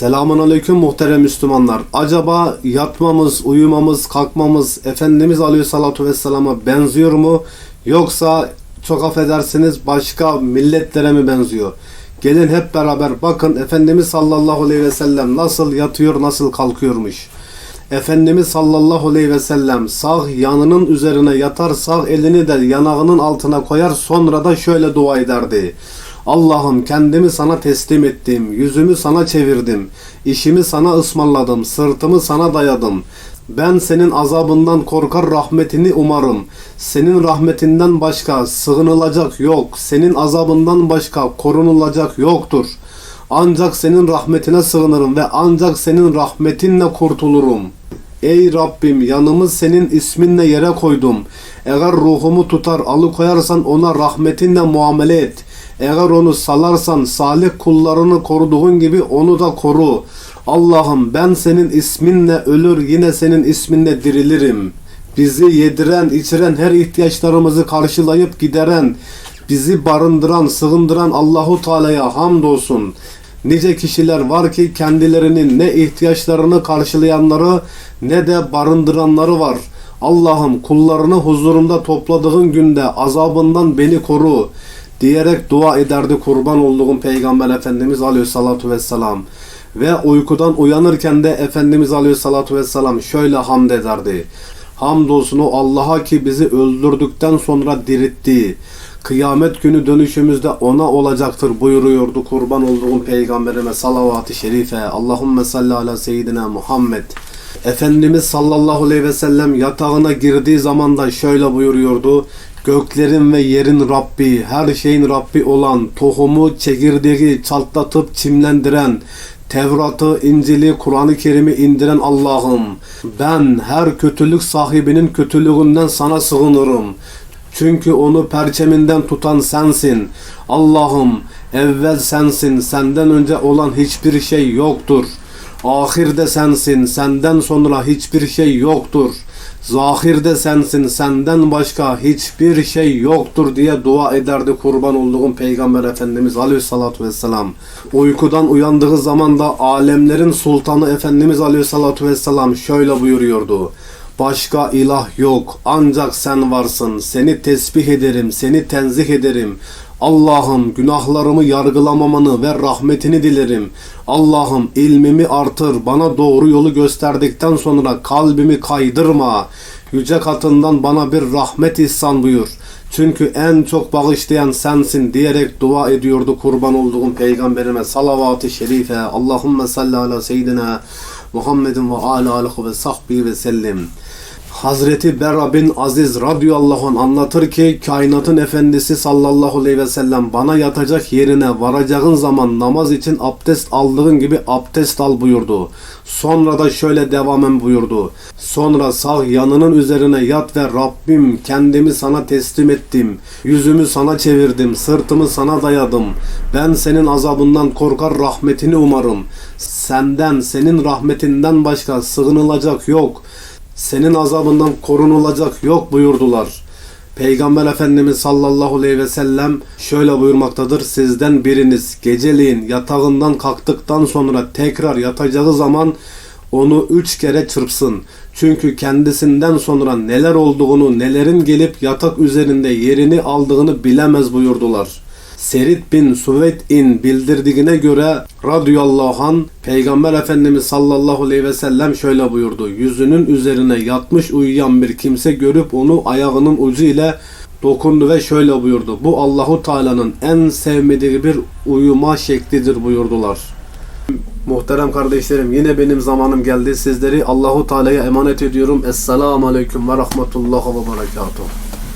Selamun Aleyküm muhterem Müslümanlar. Acaba yatmamız, uyumamız, kalkmamız Efendimiz Aleyhisselatü Vesselam'a benziyor mu? Yoksa çok affedersiniz başka milletlere mi benziyor? Gelin hep beraber bakın Efendimiz sallallahu aleyhi ve nasıl yatıyor, nasıl kalkıyormuş. Efendimiz sallallahu aleyhi ve sağ yanının üzerine yatar, sağ elini de yanağının altına koyar, sonra da şöyle dua ederdi. Allah'ım kendimi sana teslim ettim, yüzümü sana çevirdim, işimi sana ısmarladım, sırtımı sana dayadım. Ben senin azabından korkar rahmetini umarım. Senin rahmetinden başka sığınılacak yok. Senin azabından başka korunulacak yoktur. Ancak senin rahmetine sığınırım ve ancak senin rahmetinle kurtulurum. Ey Rabbim yanımı senin isminle yere koydum. Eğer ruhumu tutar alıkoyarsan ona rahmetinle muamele et. Eğer onu salarsan salih kullarını koruduğun gibi onu da koru. Allah'ım ben senin isminle ölür yine senin isminle dirilirim. Bizi yediren, içiren, her ihtiyaçlarımızı karşılayıp gideren, bizi barındıran, sığındıran Allahu Teala'ya hamdolsun. Nice kişiler var ki kendilerinin ne ihtiyaçlarını karşılayanları ne de barındıranları var. Allah'ım kullarını huzurumda topladığın günde azabından beni koru diyerek dua ederdi kurban olduğum Peygamber Efendimiz Aleyhissalatu Vesselam. Ve uykudan uyanırken de Efendimiz Aleyhissalatu Vesselam şöyle hamd ederdi. Hamdolsun o Allah'a ki bizi öldürdükten sonra diritti. Kıyamet günü dönüşümüzde ona olacaktır buyuruyordu kurban olduğum peygamberime salavat-ı şerife. Allahümme salli ala seyyidina Muhammed. Efendimiz sallallahu aleyhi ve sellem yatağına girdiği zaman da şöyle buyuruyordu. Göklerin ve yerin Rabbi, her şeyin Rabbi olan, tohumu, çekirdeği çatlatıp çimlendiren, Tevrat'ı, İncil'i, Kur'an-ı Kerim'i indiren Allah'ım. Ben her kötülük sahibinin kötülüğünden sana sığınırım. Çünkü onu perçeminden tutan sensin. Allah'ım evvel sensin, senden önce olan hiçbir şey yoktur. Ahirde sensin, senden sonra hiçbir şey yoktur. Zahirde sensin, senden başka hiçbir şey yoktur diye dua ederdi kurban olduğum Peygamber Efendimiz Aleyhisselatü Vesselam. Uykudan uyandığı zaman da alemlerin sultanı Efendimiz Aleyhisselatü Vesselam şöyle buyuruyordu. Başka ilah yok. Ancak sen varsın. Seni tesbih ederim. Seni tenzih ederim. Allah'ım günahlarımı yargılamamanı ve rahmetini dilerim. Allah'ım ilmimi artır. Bana doğru yolu gösterdikten sonra kalbimi kaydırma. Yüce katından bana bir rahmet ihsan buyur. Çünkü en çok bağışlayan sensin diyerek dua ediyordu kurban olduğum peygamberime salavat-ı şerife. Allahümme salli ala seyyidina Muhammedin ve ala alihi ve sahbihi ve sellim. Hazreti Berra bin Aziz radıyallahu anh anlatır ki kainatın efendisi sallallahu aleyhi ve sellem bana yatacak yerine varacağın zaman namaz için abdest aldığın gibi abdest al buyurdu. Sonra da şöyle devamen buyurdu. Sonra sağ yanının üzerine yat ve Rabbim kendimi sana teslim ettim. Yüzümü sana çevirdim, sırtımı sana dayadım. Ben senin azabından korkar rahmetini umarım. Senden, senin rahmetinden başka sığınılacak yok.'' Senin azabından korunulacak yok buyurdular. Peygamber Efendimiz sallallahu aleyhi ve sellem şöyle buyurmaktadır. Sizden biriniz geceliğin yatağından kalktıktan sonra tekrar yatacağı zaman onu üç kere çırpsın. Çünkü kendisinden sonra neler olduğunu, nelerin gelip yatak üzerinde yerini aldığını bilemez buyurdular. Serit bin Suved'in bildirdiğine göre radıyallahu an Peygamber Efendimiz sallallahu aleyhi ve sellem şöyle buyurdu. Yüzünün üzerine yatmış uyuyan bir kimse görüp onu ayağının ucu ile dokundu ve şöyle buyurdu. Bu Allahu Teala'nın en sevmediği bir uyuma şeklidir buyurdular. Muhterem kardeşlerim yine benim zamanım geldi. Sizleri Allahu Teala'ya emanet ediyorum. Esselamu aleyküm ve rahmetullahi ve berekatuhu.